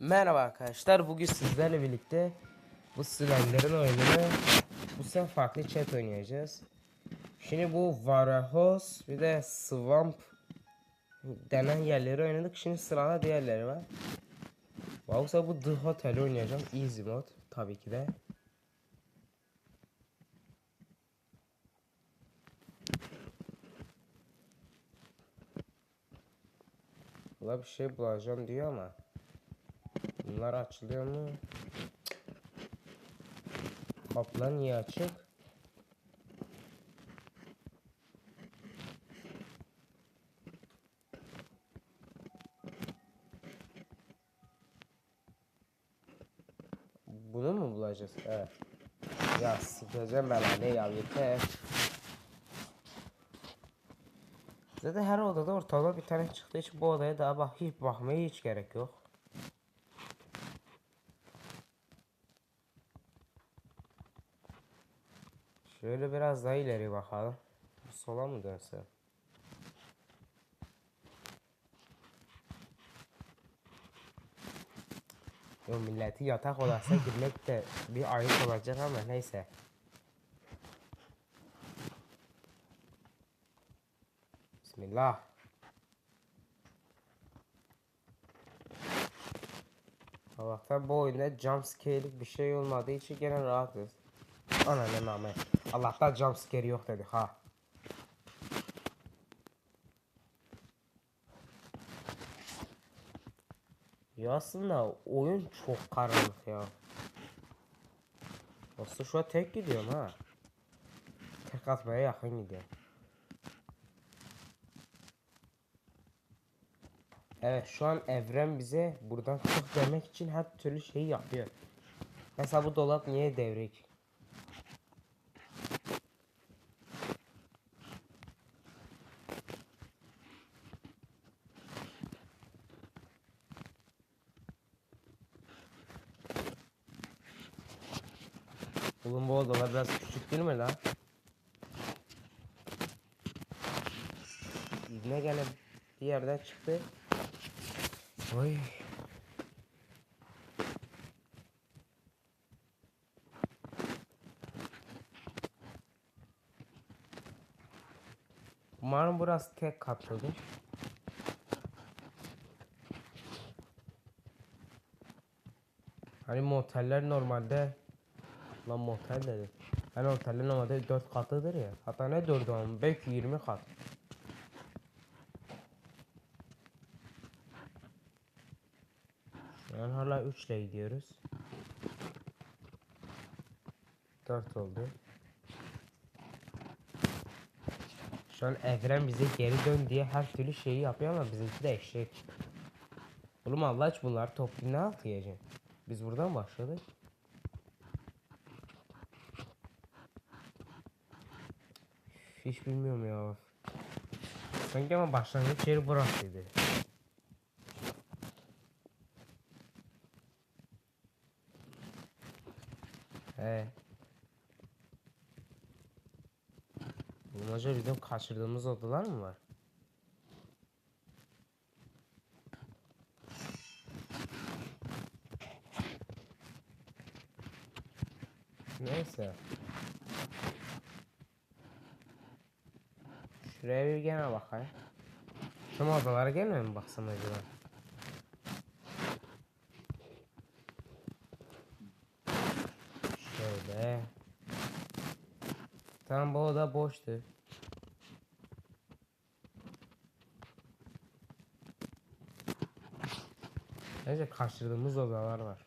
Merhaba arkadaşlar. Bugün sizlerle birlikte bu slime'ların oyununu bu sefer farklı chat oynayacağız. Şimdi bu Varahos bir de Swamp denen yerleri oynadık. Şimdi sırada diğerleri var. Yoksa bu The Hotel oynayacağım. Easy mod tabii ki de. Bula bir şey bulacağım diyor ama Bunlar açılıyor mu? Kapılar niye açık? Bunu mu bulacağız? Evet. Ya sikeceğim ben ne ya yeter. Zaten her odada ortalama bir tane çıktığı için bu odaya daha bak hiç bakmaya hiç gerek yok. Şöyle biraz daha ileri bakalım. Sola mı dönse? Yo milleti yatak odasına girmek de bir ayıp olacak ama neyse. Bismillah. Allah'tan bu oyunda jumpscare'lik bir şey olmadığı için gene rahatız. Ana ne name. Allah'tan jumpscare yok dedi ha. Ya aslında oyun çok karanlık ya. Aslında şu an tek gidiyorum ha. Tek atmaya yakın gidiyorum. Evet şu an evren bize buradan çık demek için her türlü şeyi yapıyor. Mesela bu dolap niye devrik? Oğlum bu odalar biraz küçük değil mi lan? Ne gene bir yerden çıktı. Oy. Umarım burası tek katlıdır. Hani moteller normalde Lan motel dedi. Hani oteller normalde 4 katıdır ya. Hatta ne 4 ama belki 20 kat. An hala 3 ile gidiyoruz. 4 oldu. Şu an evren bize geri dön diye her türlü şeyi yapıyor ama bizimki de eşek. Oğlum Allah aç bunlar toplu ne altı? Biz buradan başladık. Hiç bilmiyorum ya. Sanki ama başlangıç yeri burasıydı. He. Bulmaca bizim kaçırdığımız odalar mı var? Neyse. Şuraya bir gene bakayım. Şu mağazalara gelmiyor mi baksam acaba? Şöyle. Tamam bu oda boştu. Neyse kaçırdığımız odalar var.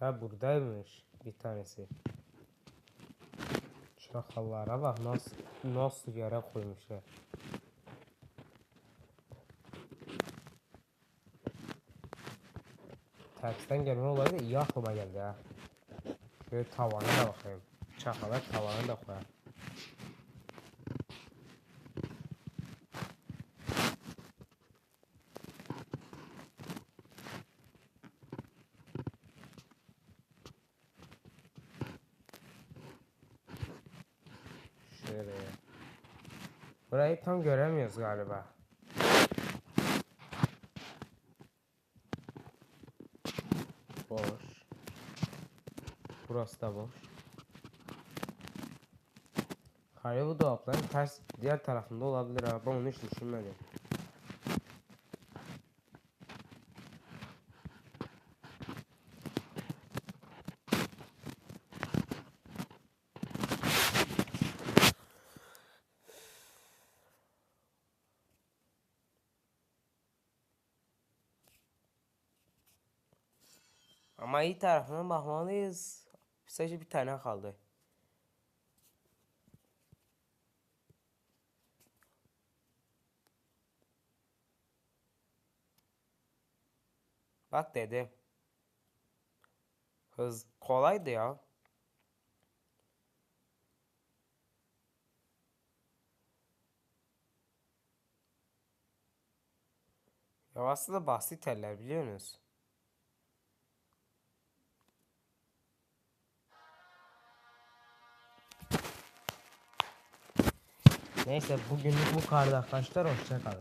Ha buradaymış bir tanesi. Şakalara bak nasıl, nasıl yere koymuşlar. Tersten gelme olayı iyi aklıma geldi ha. Şöyle tavana da bakayım. Çakalar tavana da koyar. Burayı tam göremiyoruz galiba. Boş. Burası da boş. Kare bu dolapların ters diğer tarafında olabilir ama ben onu hiç düşünmedim. Ama iyi tarafına bakmalıyız. Sadece bir tane kaldı. Bak dedim. Hız kolaydı ya. Ya aslında basit eller biliyor Neyse bugünlük bu kadar arkadaşlar. Hoşçakalın.